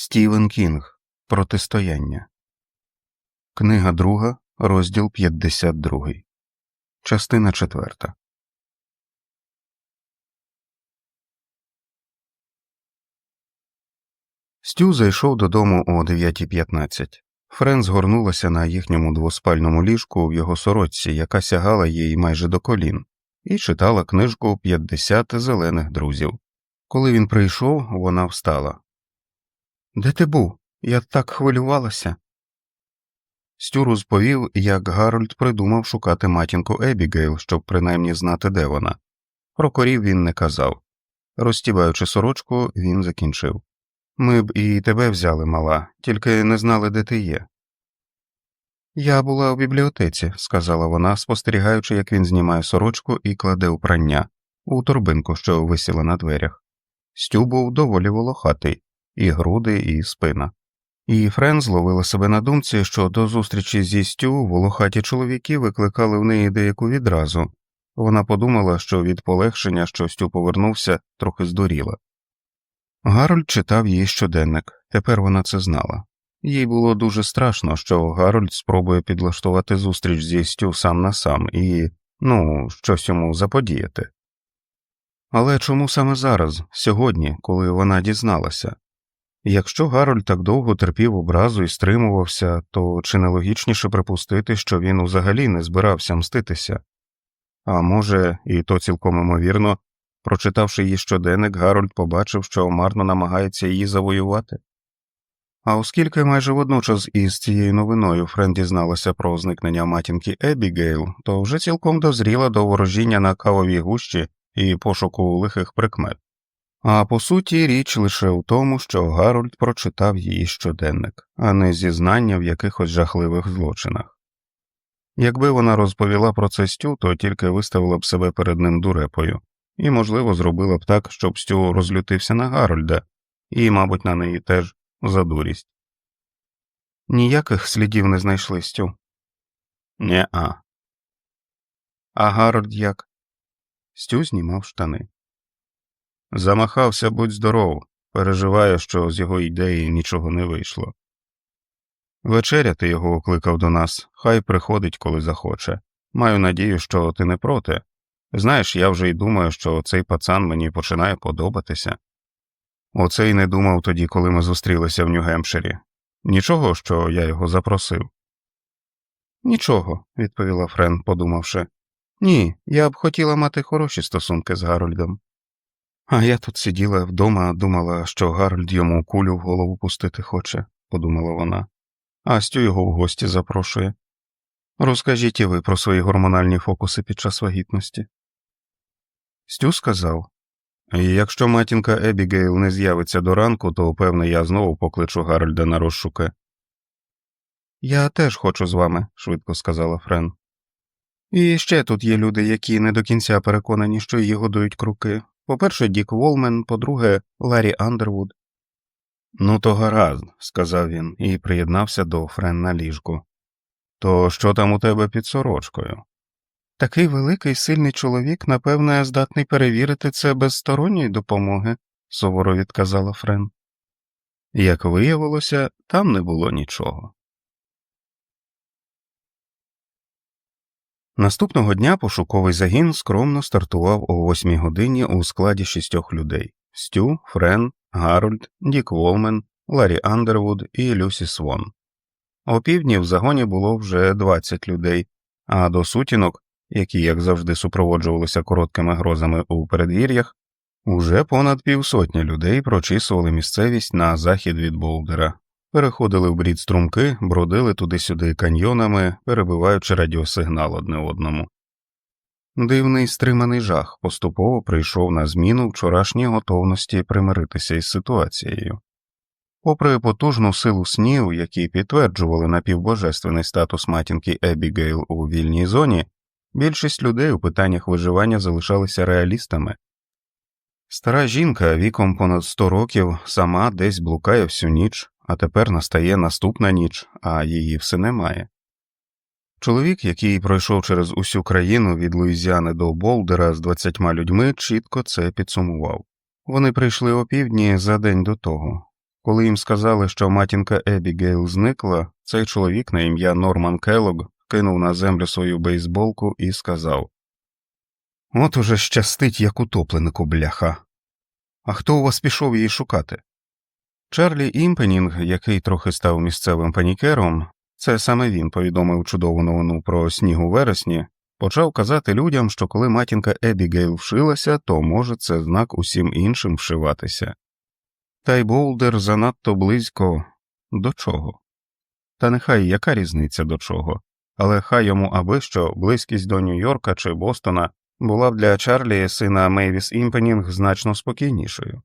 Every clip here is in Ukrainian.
Стівен Кінг Протистояння. Книга друга, розділ 52. Частина четверта. Стю зайшов додому о 9.15. Френ згорнулася на їхньому двоспальному ліжку в його сорочці, яка сягала їй майже до колін, і читала книжку «50 зелених друзів. Коли він прийшов, вона встала. Де ти був? Я так хвилювалася. Стю розповів, як Гарольд придумав шукати матінку Ебігейл, щоб принаймні знати, де вона. Про корів він не казав. Розтібаючи сорочку, він закінчив. Ми б і тебе взяли, мала, тільки не знали, де ти є. Я була у бібліотеці, сказала вона, спостерігаючи, як він знімає сорочку і кладе у прання у торбинку, що висіла на дверях. Стю був доволі волохатий, і груди, і спина. І Френ зловила себе на думці, що до зустрічі зі Стю волохаті чоловіки викликали в неї деяку відразу. Вона подумала, що від полегшення, що Стю повернувся, трохи здуріла. Гарольд читав її щоденник, тепер вона це знала. Їй було дуже страшно, що Гарольд спробує підлаштувати зустріч зі Стю сам на сам і, ну, щось йому заподіяти. Але чому саме зараз, сьогодні, коли вона дізналася? Якщо Гарольд так довго терпів образу і стримувався, то чи не логічніше припустити, що він взагалі не збирався мститися? А може, і то цілком імовірно, прочитавши її щоденник, Гарольд побачив, що марно намагається її завоювати. А оскільки майже водночас із цією новиною Френ дізналася про зникнення матінки Ебігейл, то вже цілком дозріла до ворожіння на кавовій гущі і пошуку лихих прикмет. А по суті, річ лише у тому, що Гарольд прочитав її щоденник, а не зізнання в якихось жахливих злочинах. Якби вона розповіла про це Стю, то тільки виставила б себе перед ним дурепою, і, можливо, зробила б так, щоб Стю розлютився на Гарольда, і, мабуть, на неї теж за дурість. Ніяких слідів не знайшли Стю. Не-а. А Гарольд як? Стю знімав штани. Замахався, будь здоров, переживає, що з його ідеї нічого не вийшло. Вечеряти його окликав до нас, хай приходить, коли захоче. Маю надію, що ти не проти. Знаєш, я вже й думаю, що цей пацан мені починає подобатися. Оце й не думав тоді, коли ми зустрілися в Нью-Гемпширі. Нічого, що я його запросив. Нічого, відповіла Френ, подумавши. Ні, я б хотіла мати хороші стосунки з Гарольдом. А я тут сиділа вдома, думала, що Гарольд йому кулю в голову пустити хоче, подумала вона, а Стю його в гості запрошує. Розкажіть і ви про свої гормональні фокуси під час вагітності. Стю сказав якщо матінка Ебігейл не з'явиться до ранку, то певне я знову покличу Гарольда на розшуки. Я теж хочу з вами, швидко сказала Френ. І ще тут є люди, які не до кінця переконані, що її годують круки. По-перше, Дік Волмен, по-друге, Ларі Андервуд. Ну, то гаразд, сказав він і приєднався до Френ на ліжку. То що там у тебе під сорочкою? Такий великий сильний чоловік, напевне, здатний перевірити це без сторонньої допомоги, суворо відказала Френ. Як виявилося, там не було нічого. Наступного дня пошуковий загін скромно стартував о восьмій годині у складі шістьох людей Стю, Френ, Гарольд, Дік Волмен, Ларі Андервуд і Люсі Свон. О півдні в загоні було вже 20 людей, а до сутінок, які, як завжди, супроводжувалися короткими грозами у передвір'ях, уже понад півсотні людей прочісували місцевість на захід від Болдера, переходили в брід струмки, бродили туди-сюди каньйонами, перебиваючи радіосигнал одне одному. Дивний стриманий жах поступово прийшов на зміну вчорашній готовності примиритися із ситуацією. Попри потужну силу снів, які підтверджували напівбожественний статус матінки Ебігейл у вільній зоні, більшість людей у питаннях виживання залишалися реалістами. Стара жінка віком понад сто років сама десь блукає всю ніч, а тепер настає наступна ніч, а її все немає. Чоловік, який пройшов через усю країну від Луїзіани до Болдера з двадцятьма людьми, чітко це підсумував. Вони прийшли опівдні за день до того. Коли їм сказали, що матінка Ебігейл зникла, цей чоловік на ім'я Норман Келлог кинув на землю свою бейсболку і сказав От уже щастить, як утопленику, бляха. А хто у вас пішов її шукати? Чарлі Імпенінг, який трохи став місцевим панікером, це саме він повідомив чудову новину про сніг у вересні, почав казати людям, що коли матінка Ебігейл вшилася, то може це знак усім іншим вшиватися. Та й Болдер занадто близько до чого? Та нехай яка різниця до чого, але хай йому аби що близькість до Нью-Йорка чи Бостона була б для Чарлі, сина Мейвіс Імпенінг, значно спокійнішою.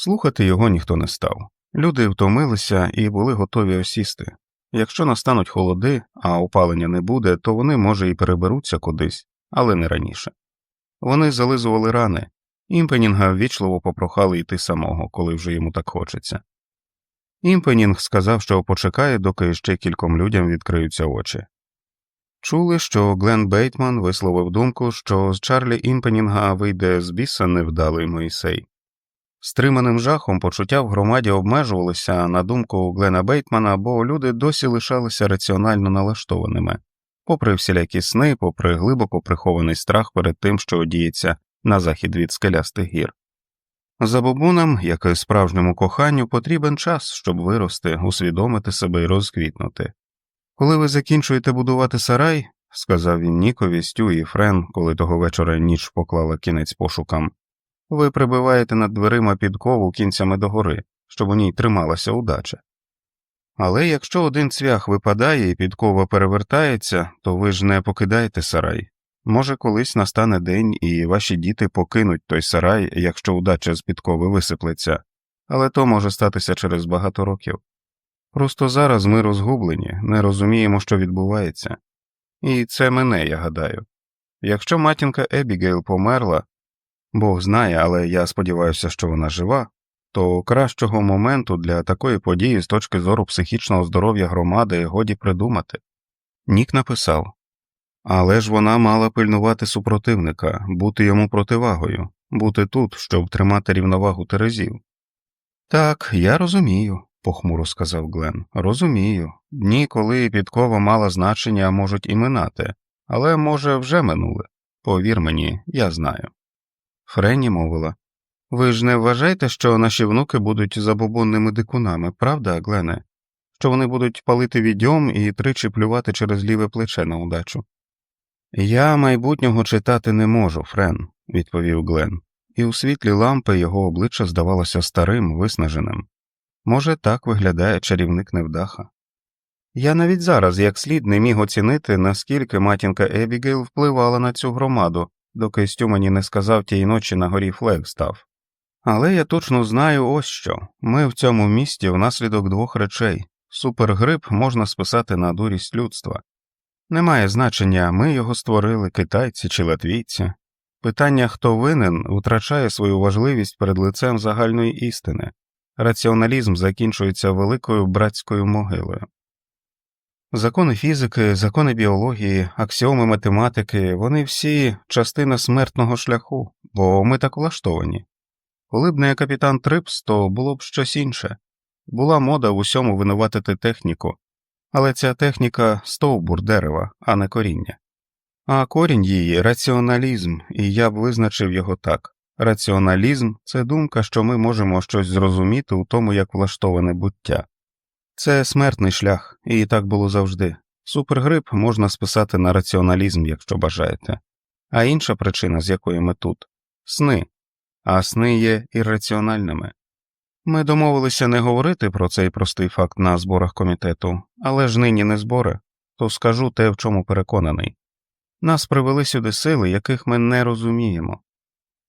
Слухати його ніхто не став. Люди втомилися і були готові осісти. Якщо настануть холоди, а опалення не буде, то вони, може, і переберуться кудись, але не раніше. Вони зализували рани, імпенінга ввічливо попрохали йти самого, коли вже йому так хочеться. Імпенінг сказав, що почекає, доки ще кільком людям відкриються очі. Чули, що Глен Бейтман висловив думку, що з Чарлі Імпенінга вийде з біса невдалий Моїсей. Стриманим жахом почуття в громаді обмежувалися на думку Глена Бейтмана, бо люди досі лишалися раціонально налаштованими, попри всілякі сни, попри глибоко прихований страх перед тим, що діється на захід від скелястих гір. Забобунам, як і справжньому коханню, потрібен час, щоб вирости, усвідомити себе і розквітнути. Коли ви закінчуєте будувати сарай, сказав він Нікові, Стю і Френ, коли того вечора ніч поклала кінець пошукам, ви прибиваєте над дверима підкову кінцями догори, щоб у ній трималася удача. Але якщо один цвях випадає і підкова перевертається, то ви ж не покидаєте сарай. Може, колись настане день і ваші діти покинуть той сарай, якщо удача з підкови висиплеться, але то може статися через багато років. Просто зараз ми розгублені, не розуміємо, що відбувається, і це мене, я гадаю. Якщо матінка Ебігейл померла, Бог знає, але я сподіваюся, що вона жива, то кращого моменту для такої події з точки зору психічного здоров'я громади годі придумати. Нік написав але ж вона мала пильнувати супротивника, бути йому противагою, бути тут, щоб тримати рівновагу терезів. Так, я розумію, похмуро сказав Глен. Розумію. Дні, коли підкова мала значення, можуть і минати, але, може, вже минули. Повір мені, я знаю. Френі мовила ви ж не вважаєте, що наші внуки будуть забобонними дикунами, правда, Глене? Що вони будуть палити відьом і тричі плювати через ліве плече на удачу? Я майбутнього читати не можу, Френ, відповів Глен, і у світлі лампи його обличчя здавалося старим, виснаженим. Може, так виглядає чарівник невдаха. Я навіть зараз, як слід, не міг оцінити, наскільки матінка Ебігейл впливала на цю громаду, доки Стю мені не сказав тієї ночі на горі Флегстав. Але я точно знаю ось що ми в цьому місті внаслідок двох речей супергрип можна списати на дурість людства. Немає значення, ми його створили, китайці чи латвійці. Питання, хто винен, втрачає свою важливість перед лицем загальної істини, раціоналізм закінчується великою братською могилою. Закони фізики, закони біології, аксіоми математики вони всі частина смертного шляху, бо ми так влаштовані. Коли б не капітан Трипс, то було б щось інше була мода в усьому винуватити техніку, але ця техніка стовбур дерева, а не коріння. А корінь її раціоналізм, і я б визначив його так раціоналізм це думка, що ми можемо щось зрозуміти у тому, як влаштоване буття. Це смертний шлях, і так було завжди. Супергрип можна списати на раціоналізм, якщо бажаєте, а інша причина, з якої ми тут сни, а сни є ірраціональними. Ми домовилися не говорити про цей простий факт на зборах комітету, але ж нині не збори, то скажу те, в чому переконаний нас привели сюди сили, яких ми не розуміємо.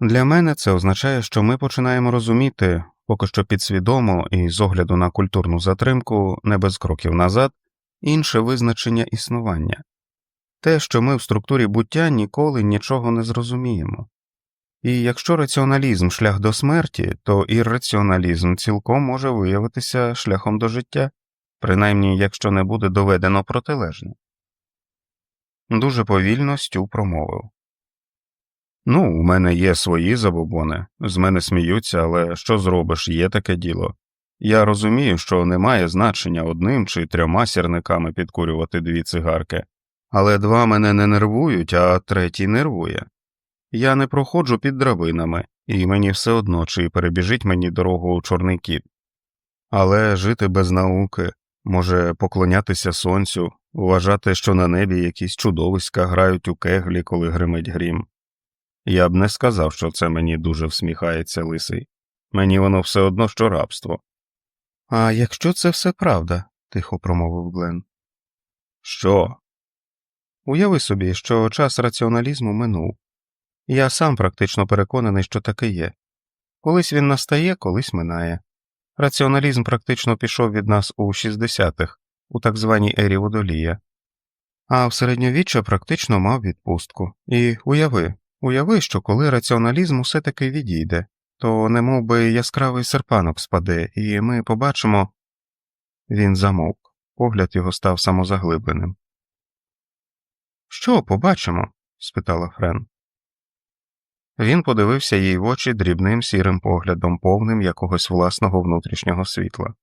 Для мене це означає, що ми починаємо розуміти, поки що підсвідомо і з огляду на культурну затримку, не без кроків назад, інше визначення існування те, що ми в структурі буття ніколи нічого не зрозуміємо. І якщо раціоналізм шлях до смерті, то ірраціоналізм цілком може виявитися шляхом до життя, принаймні якщо не буде доведено протилежне. Дуже повільно Стю промовив Ну, у мене є свої забобони, з мене сміються, але що зробиш, є таке діло. Я розумію, що немає значення одним чи трьома сірниками підкурювати дві цигарки, але два мене не нервують, а третій нервує. Я не проходжу під драбинами, і мені все одно, чи перебіжить мені дорогу чорний кіт. Але жити без науки, може поклонятися сонцю, вважати, що на небі якісь чудовиська грають у кеглі, коли гримить грім. Я б не сказав, що це мені дуже всміхається лисий. Мені воно все одно що рабство. А якщо це все правда, тихо промовив Глен. Що? Уяви собі, що час раціоналізму минув. Я сам практично переконаний, що таке є. Колись він настає, колись минає. Раціоналізм практично пішов від нас у 60-х, у так званій ері водолія, а в середньовіччя практично мав відпустку. І уяви, уяви, що коли раціоналізм усе таки відійде, то немов би яскравий серпанок спаде, і ми побачимо. Він замовк, погляд його став самозаглибленим. Що побачимо? спитала Френ. Він подивився їй в очі дрібним сірим поглядом, повним якогось власного внутрішнього світла.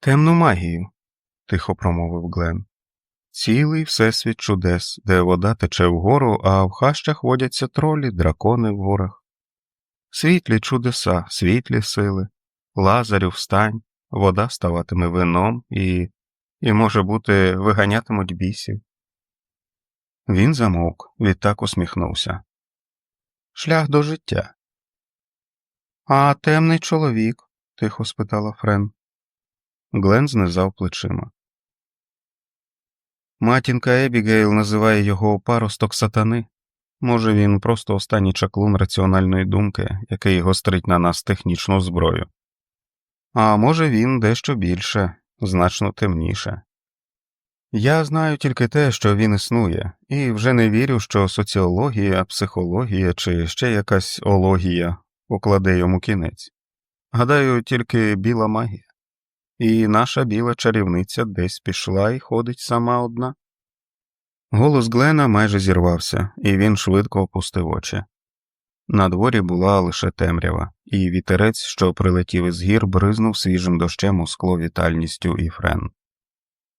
Темну магію, тихо промовив Глен. Цілий всесвіт чудес, де вода тече вгору, а в хащах водяться тролі, дракони в горах. Світлі чудеса, світлі сили, лазарю встань, вода ставатиме вином і, і може бути, виганятимуть бісів. Він замовк, відтак усміхнувся. Шлях до життя. А темний чоловік? тихо спитала Френ. Глен знизав плечима. Матінка Ебігейл називає його паросток сатани. Може, він просто останній чаклун раціональної думки, який гострить на нас технічну зброю. А може, він дещо більше, значно темніше. Я знаю тільки те, що він існує, і вже не вірю, що соціологія, психологія чи ще якась ологія покладе йому кінець. Гадаю, тільки біла магія. І наша біла чарівниця десь пішла і ходить сама одна. Голос Глена майже зірвався, і він швидко опустив очі. На дворі була лише темрява, і вітерець, що прилетів із гір, бризнув свіжим дощем у скло вітальністю і френ.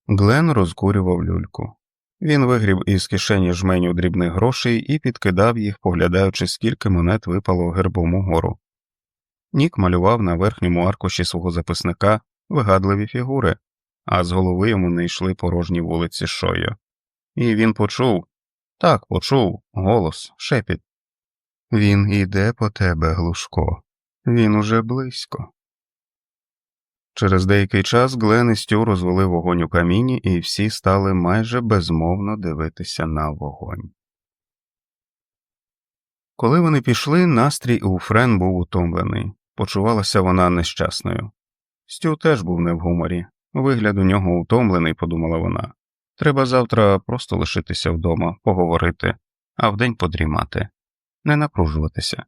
Глен розкурював люльку. Він вигріб із кишені жменю дрібних грошей і підкидав їх, поглядаючи, скільки монет випало гербом гору. Нік малював на верхньому аркуші свого записника вигадливі фігури, а з голови йому не йшли порожні вулиці Шойо. І він почув так, почув голос, шепіт. Він іде по тебе, Глушко, він уже близько. Через деякий час Глен і Стю розвели вогонь у каміні, і всі стали майже безмовно дивитися на вогонь. Коли вони пішли, настрій у Френ був утомлений, почувалася вона нещасною. Стю теж був не в гуморі, вигляд у нього утомлений, подумала вона. Треба завтра просто лишитися вдома, поговорити, а вдень подрімати, не напружуватися.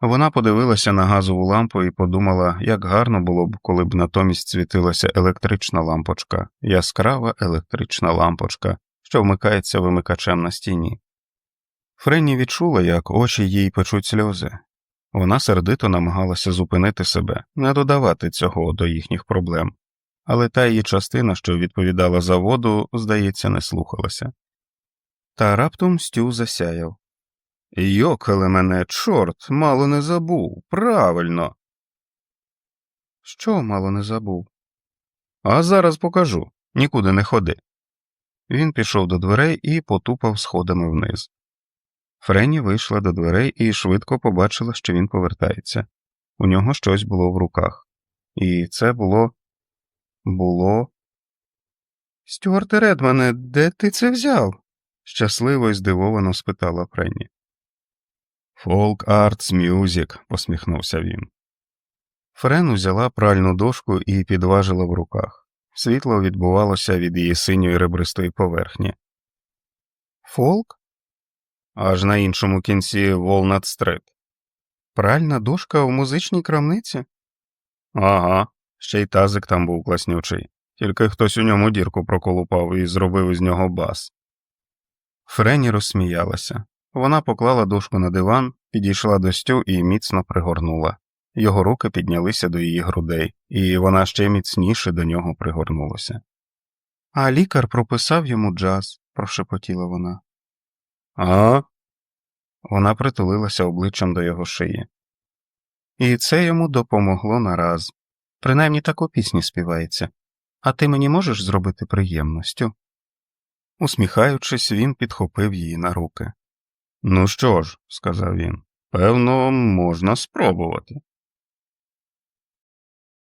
Вона подивилася на газову лампу і подумала, як гарно було б, коли б натомість світилася електрична лампочка, яскрава електрична лампочка, що вмикається вимикачем на стіні. Френні відчула, як очі їй печуть сльози. Вона сердито намагалася зупинити себе, не додавати цього до їхніх проблем, але та її частина, що відповідала за воду, здається, не слухалася. Та раптом Стю засяяв. Йокали мене, чорт, мало не забув. Правильно. Що мало не забув? А зараз покажу. Нікуди не ходи. Він пішов до дверей і потупав сходами вниз. Френі вийшла до дверей і швидко побачила, що він повертається. У нього щось було в руках. І це було. було. Стюарте Редмане, де ти це взяв? щасливо і здивовано спитала Френні. Фолк Артс Мюзік, посміхнувся він. Френ узяла пральну дошку і підважила в руках. Світло відбувалося від її синьої ребристої поверхні. Фолк? Аж на іншому кінці Волнат Стрит. Пральна дошка у музичній крамниці? Ага, ще й тазик там був класнючий, тільки хтось у ньому дірку проколупав і зробив із нього бас. Френі розсміялася. Вона поклала дошку на диван, підійшла до стю і міцно пригорнула. Його руки піднялися до її грудей, і вона ще міцніше до нього пригорнулася. А лікар прописав йому джаз, прошепотіла вона. А? Вона притулилася обличчям до його шиї. І це йому допомогло нараз. Принаймні так у пісні співається. А ти мені можеш зробити приємностю? Усміхаючись, він підхопив її на руки. Ну що ж, сказав він, певно, можна спробувати.